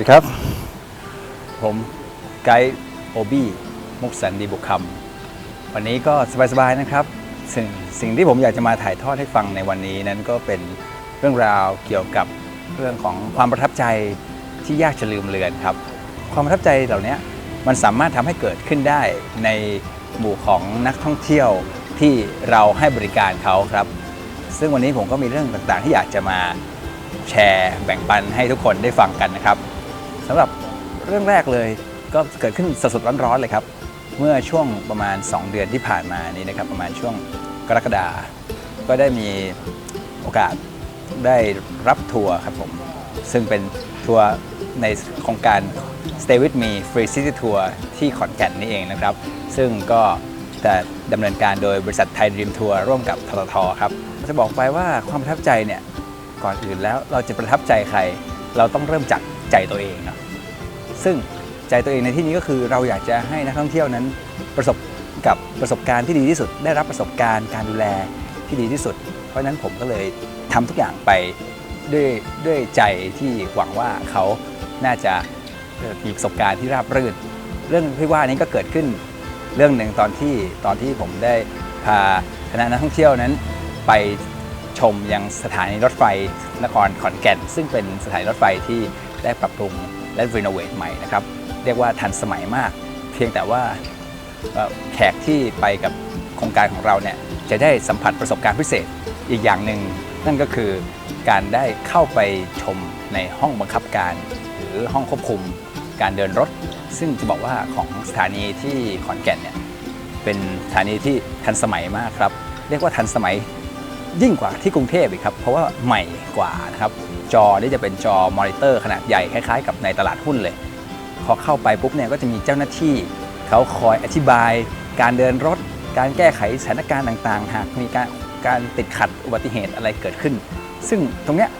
ดีครับ ผมไกด์โอบี้มุกสันดีบุกคำวันนี้ก็สบายๆนะครับสิ่งสิ่งที่ผมอยากจะมาถ่ายทอดให้ฟังในวันนี้นั้นก็เป็นเรื่องราวเกี่ยวกับเรื่องของความประทับใจที่ยากจะลืมเลือนครับ ความประทับใจเหล่านี้มันสามารถทำให้เกิดขึ้นได้ในหมู่ของนักท่องเที่ยวที่เราให้บริการเขาครับ ซึ่งวันนี้ผมก็มีเรื่องต่างๆ ที่อยากจะมาแชร์แบ่งปันให้ทุกคนได้ฟังกันนะครับ สำหรับเรื่องแรกเลยก็เกิดขึ้นสดๆร้อนๆเลยครับ เมื่อช่วงประมาณ 2 เดือนที่ผ่านมานี้นะครับ ประมาณช่วงกรกฎาก็ได้มีโอกาสได้รับทัวร์ครับผม ซึ่งเป็นทัวร์ในโครงการ Stay with me Free City Tour ที่ขอนแก่นนี่เองนะครับ ซึ่งก็จะดำเนินการโดยบริษัทไทยด e ีมทัวร์ร่วมกับทททครับจะบอกไปว่าความประทับใจเนี่ยก่อนอื่นแล้วเราจะประทับใจใคร เราต้องเริ่มจากใจตัวเองนะ ซึ่งใจตัวเองในที่นี้ก็คือเราอยากจะให้นักท่องเที่ยวนั้นประสบกับประสบการณ์ที่ดีที่สุด ได้รับประสบการณ์การดูแลที่ดีที่สุด เพราะนั้นผมก็เลยทำทุกอย่างไปด้วยด้วยใจที่หวังว่าเขาน่าจะมีประสบการณ์ที่ราบรื่น เรื่องที่ว่านี้ก็เกิดขึ้นเรื่องหนึ่งตอนที่ตอนที่ผมได้พาคณะนักท่องเที่ยวนั้น ไปชมยังสถานีรถไฟนครขอนแก่น ซึ่งเป็นสถานีรถไฟที่ได้ปรับปรุง และรีโนเวทใหม่นะครับเรียกว่าทันสมัยมาก เพียงแต่ว่าแขกที่ไปกับโครงการของเราเนี่ยจะได้สัมผัสประสบการณ์พิเศษอีกอย่างหนึ่งนั่นก็คือการได้เข้าไปชมในห้องบังคับการ หรือห้องควบคุมการเดินรถ ซึ่งจะบอกว่าของสถานีที่ขอนแก่นเนี่ยเป็นสถานีที่ทันสมัยมากครับ เรียกว่าทันสมัย ยิ่งกว่าที่กรุงเทพอีกครับ เพราะว่าใหม่กว่านะครับ จอนี่จะเป็นจอมอนิเตอร์ขนาดใหญ่คล้ายๆ กับในตลาดหุ้นเลยพอเข้าไปปุ๊บเนี่ยก็จะมีเจ้าหน้าที่ เขาคอยอธิบาย การเดินรถ การแก้ไขสถานการณ์ต่างๆ หากมีการการติดขัดอุบัติเหตุอะไรเกิดขึ้น ซึ่งตรงเนี้ย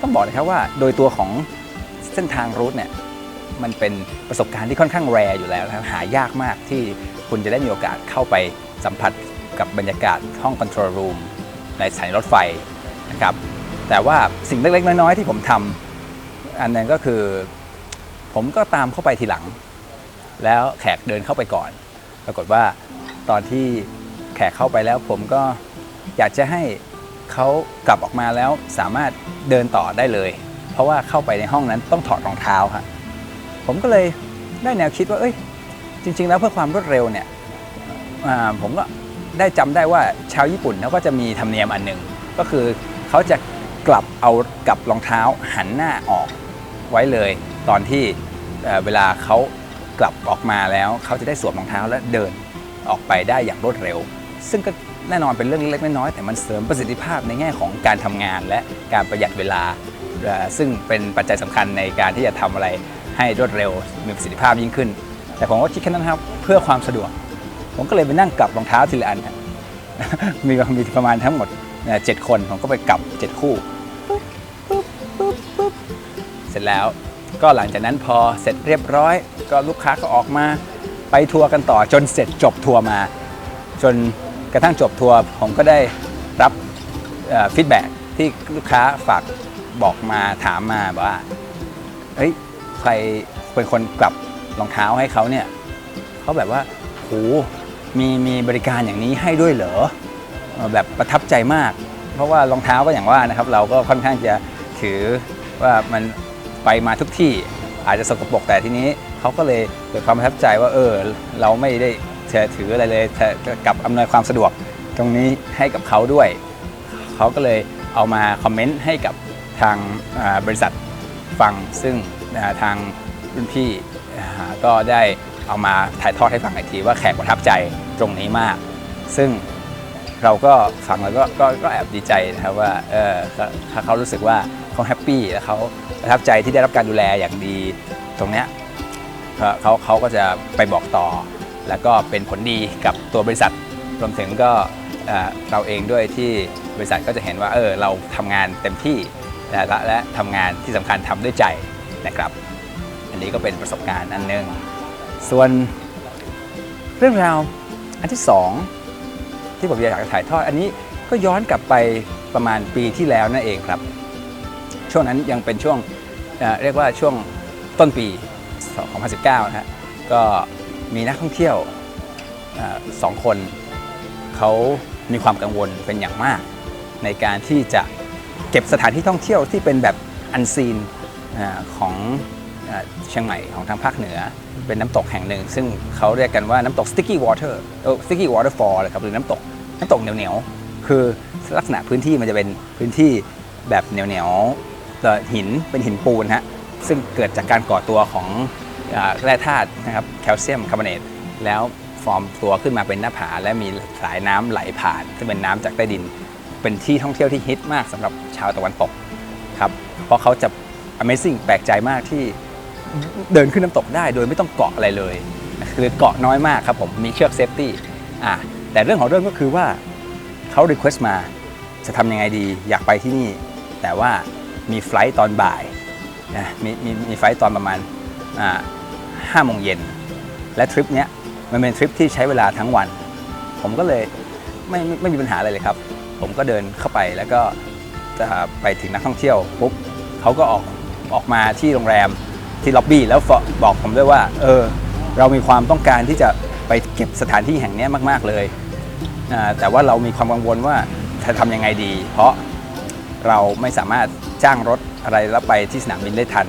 ต้องบอกเลยครับว่าโดยตัวของเส้นทางรูทเนี่ยมันเป็นประสบการณ์ที่ค่อนข้างแรอยู่แล้วนะครับหายากมากที่คุณจะได้มีโอกาสเข้าไปสัมผัสกับบรรยากาศห้องคอนโทรลรูม ในสถานีรถไฟนะครับ แต่ว่าสิ่งเล็กๆ น้อยๆ ที่ผมทำอันนั้นก็คือผมก็ตามเข้าไปทีหลัง แล้วแขกเดินเข้าไปก่อน ปรากฏว่าตอนที่แขกเข้าไปแล้วผมก็อยากจะให้เขากลับออกมาแล้วสามารถเดินต่อได้เลย เพราะว่าเข้าไปในห้องนั้นต้องถอดรองเท้าครับผมก็เลยได้แนวคิดว่า เอ้ย จริง ๆ แล้วเพื่อความรวดเร็วเนี่ยผมก็ ได้จำได้ว่าชาวญี่ปุ่นเขาก็จะมีธรรมเนียมอันหนึ่งก็คือเขาจะกลับเอากับรองเท้าหันหน้าออกไว้เลย ตอนที่เเวลาเขากลับออกมาแล้วเขาจะได้สวมรองเท้าและเดินออกไปได้อย่างรวดเร็ว ซึ่งก็แน่นอนเป็นเรื่องเล็กน้อยแต่มันเสริมประสิทธิภาพในแง่ของการทำงานและการประหยัดเวลา ซึ่งเป็นปัจจัยสำคัญในการที่จะทำอะไรให้รวดเร็วมีประสิทธิภาพยิ่งขึ้น แต่ผมก็คิดแค่นั้นครับเพื่อความสะดวก ผมก็เลยไปนั่งกลับรองเท้าทีละอันมีมีประมาณทั้งหมดเจ็ดคนผมก็ไปกลับเจ็ดคู่เสร็จแล้วก็หลังจากนั้นพอเสร็จเรียบร้อย ก็ลูกค้าก็ออกมาไปทัวร์กันต่อจนเสร็จจบทัวร์มา จนกระทั่งจบทัวร์ผมก็ได้รับฟีดแบ็ที่ลูกค้าฝากบอกมาถามมาบอกว่าเฮ้ยใครเป็นคนกลับรองเท้าให้เขาเนี่ยเขาแบบว่าโห มีมีบริการอย่างนี้ให้ด้วยเหรอแบบประทับใจมาก เพราะว่ารองเท้าก็อย่างว่านะครับเราก็ค่อนข้างจะถือว่ามันไปมาทุกที่อาจจะสกปรกแต่ทีนี้เขาก็เลยเกิดความประทับใจว่าเออเราไม่ได้ถืออะไรเลยกับอำนวยความสะดวกตรงนี้ให้กับเขาด้วย เขาก็เลยเอามาคอมเมนต์ให้กับทางบริษัทฟัง ซึ่งทางรุ่นพี่ก็ได้เอามาถ่ายทอดให้ฟังอีกทีว่าแขกประทับใจ ตรงนี้มาก ซึ่งเราก็ฟังแล้วก็กก็แอบดีใจนะครับว่าเออถ้าเขารู้สึกว่าเขาแฮปปี้และเขาประทับใจที่ได้รับการดูแลอย่างดีตรงเนี้ยเขาเขาก็จะไปบอกต่อ แล้วก็เป็นผลดีกับตัวบริษัทรวมถึงก็เอ่อเราเองด้วยที่บริษัทก็จะเห็นว่าเออเราทำงานเต็มที่และและทำงานที่สำคัญทำด้วยใจนะครับ อันนี้ก็เป็นประสบการณ์อันหนึ่งส่วนเรื่องราว นที่สองที่ผมอยากจะถ่ายทอดอันนี้ก็ย้อนกลับไปประมาณปีที่แล้วนั่นเองครับ ช่วงนั้นยังเป็นช่วงเเรียกว่าช่วงต้นปี 2019 นะฮะก็มีนักท่องเที่ยวอสองคนเขามีความกังวลเป็นอย่างมาก ในการที่จะเก็บสถานที่ท่องเที่ยวที่เป็นแบบอันซีนของ เชียงใหม่ของทางภาคเหนือ เป็นน้ำตกแห่งหนึ่ง ซึ่งเขาเรียกกันว่าน้ำตก sticky water เออ sticky waterfall เลยครับหรือน้ำตกน้ำตกเหนียวๆคือลักษณะพื้นที่มันจะเป็นพื้นที่แบบเหนียวๆแต่หินเป็นหินปูนฮะซึ่งเกิดจากการก่อตัวของอแร่ธาตุนะครับแคลเซียมคาร์บอเนตแล้วฟอร์มตัวขึ้นมาเป็นหน้าผา และมีสายน้ำไหลผ่าน ซึ่งเป็นน้ำจากใต้ดิน เป็นที่ท่องเที่ยวที่ฮิตมากสำหรับชาวตะวันตกครับเพราะเขาจะ Amazing แปลกใจมากที่ เดินขึ้นน้ำตกได้โดยไม่ต้องเกาะอะไรเลยคือเกาะน้อยมากครับผมมีเชือกเซฟตี้อะแต่เรื่องของเรื่องก็คือว่าเขา Request มาจะทำยังไงดีอยากไปที่นี่ แต่ว่ามีไฟล์ตอนบ่ายนะมีมีมีไฟล์ตอนประมาณอ่าห้าโมงเย็นและทริปเนี้ยมันเป็นทริปที่ใช้เวลาทั้งวัน ผมก็เลยไม่ไม่ไม่มีปัญหาอะไรเลยครับ ผมก็เดินเข้าไปแล้วก็จะไปถึงนักท่องเที่ยวปุ๊บเขาก็ออกออกมาที่โรงแรม ที่ล็อบบี้แล้วบอกผมด้วยว่า เออ เรามีความต้องการที่จะไปเก็บสถานที่แห่งนี้มาก ๆเลย แต่ว่าเรามีความกังวลว่าจะทำยังไงดี เพราะเราไม่สามารถจ้างรถอะไรแล้วไปที่สนามบินได้ทัน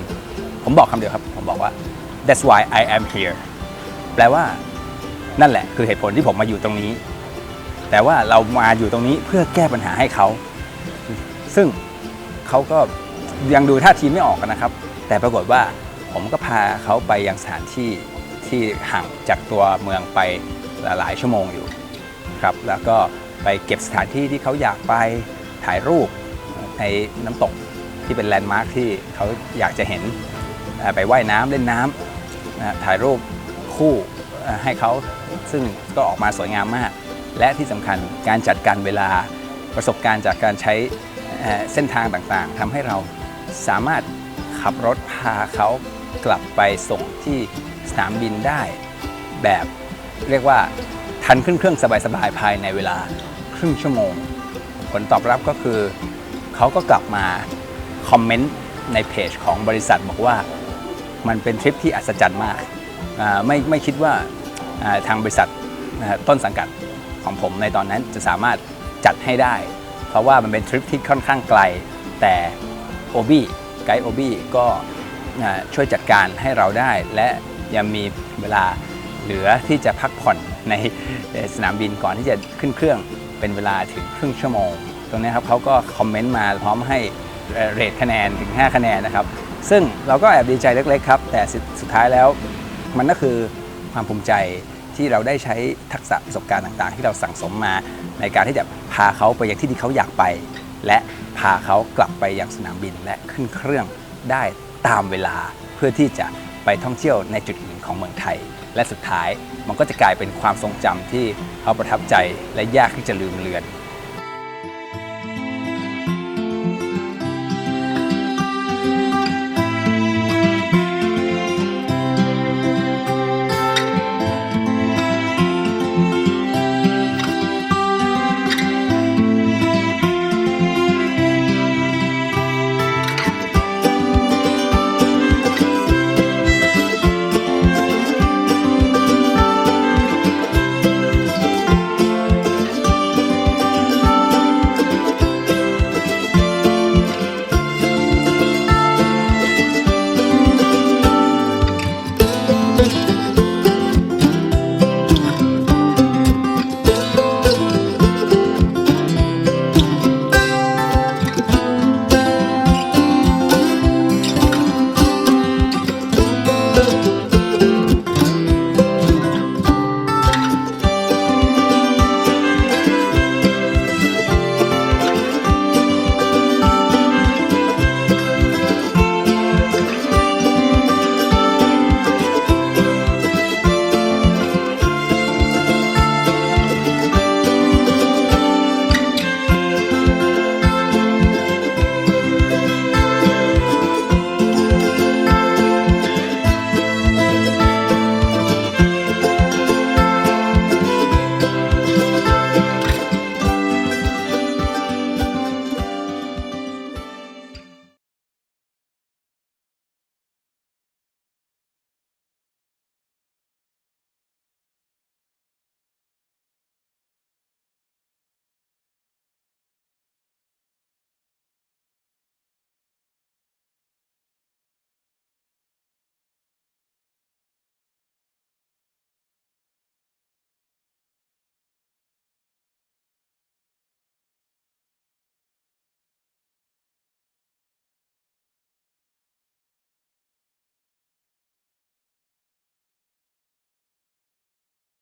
ผมบอกคำเดียวครับ ผมบอกว่า that's why I am here แปลว่านั่นแหละคือเหตุผลที่ผมมาอยู่ตรงนี้ แต่ว่าเรามาอยู่ตรงนี้เพื่อแก้ปัญหาให้เขา ซึ่งเขาก็ยังดูท่าทีไม่ออกกันนะครับ แต่ปรากฏว่า ผมก็พาเขาไปยังสถานที่ที่ห่างจากตัวเมืองไปหลายชั่วโมงอยู่ครับแล้วก็ไปเก็บสถานที่ที่เขาอยากไปถ่ายรูปในน้ำตกที่เป็นแลนด์มาร์คที่เขาอยากจะเห็นเอ่อไปว่ายน้ำเล่นน้ำถ่ายรูปคู่ให้เขาซึ่งก็ออกมาสวยงามมาก และที่สำคัญการจัดการเวลาประสบการณ์จากการใช้เอ่อเส้นทางต่างๆทำให้เราสามารถขับรถพาเขา กลับไปส่งที่สนามบินได้แบบเรียกว่าทันขึ้นเครื่องสบายๆภายในเวลาครึ่งชั่วโมง ผลตอบรับก็คือเขาก็กลับมาคอมเมนต์ในเพจของบริษัทบอกว่ามันเป็นทริปที่อัศจรรย์มากไม่ไม่คิดว่าทางบริษัทต้นสังกัดของผมในตอนนั้นจะสามารถจัดให้ได้ เพราะว่ามันเป็นทริปที่ค่อนข้างไกล แต่โอบี้ไกด์โอบี้ก็ ช่วยจัดการให้เราได้ และยังมีเวลาเหลือที่จะพักผ่อนในสนามบินก่อนที่จะขึ้นเครื่องเป็นเวลาถึงครึ่งชั่วโมง ตรงนี้ครับเขาก็คอมเมนต์มาพร้อมให้เรทคะแนนถึง 5 คะแนนนะครับ ซึ่งเราก็แอบดีใจเล็กๆครับ แต่สุดท้ายแล้วมันก็คือความภูมิใจที่เราได้ใช้ทักษะประสบการณ์ต่างๆ ที่เราสั่งสมมาในการที่จะพาเขาไปยังที่ที่เขาอยากไป และพาเขากลับไปยังสนามบินและขึ้นเครื่องได้ ตามเวลาเพื่อที่จะไปท่องเที่ยวในจุดอื่นของเมืองไทย และสุดท้ายมันก็จะกลายเป็นความทรงจำที่เขาประทับใจและยากที่จะลืมเลือน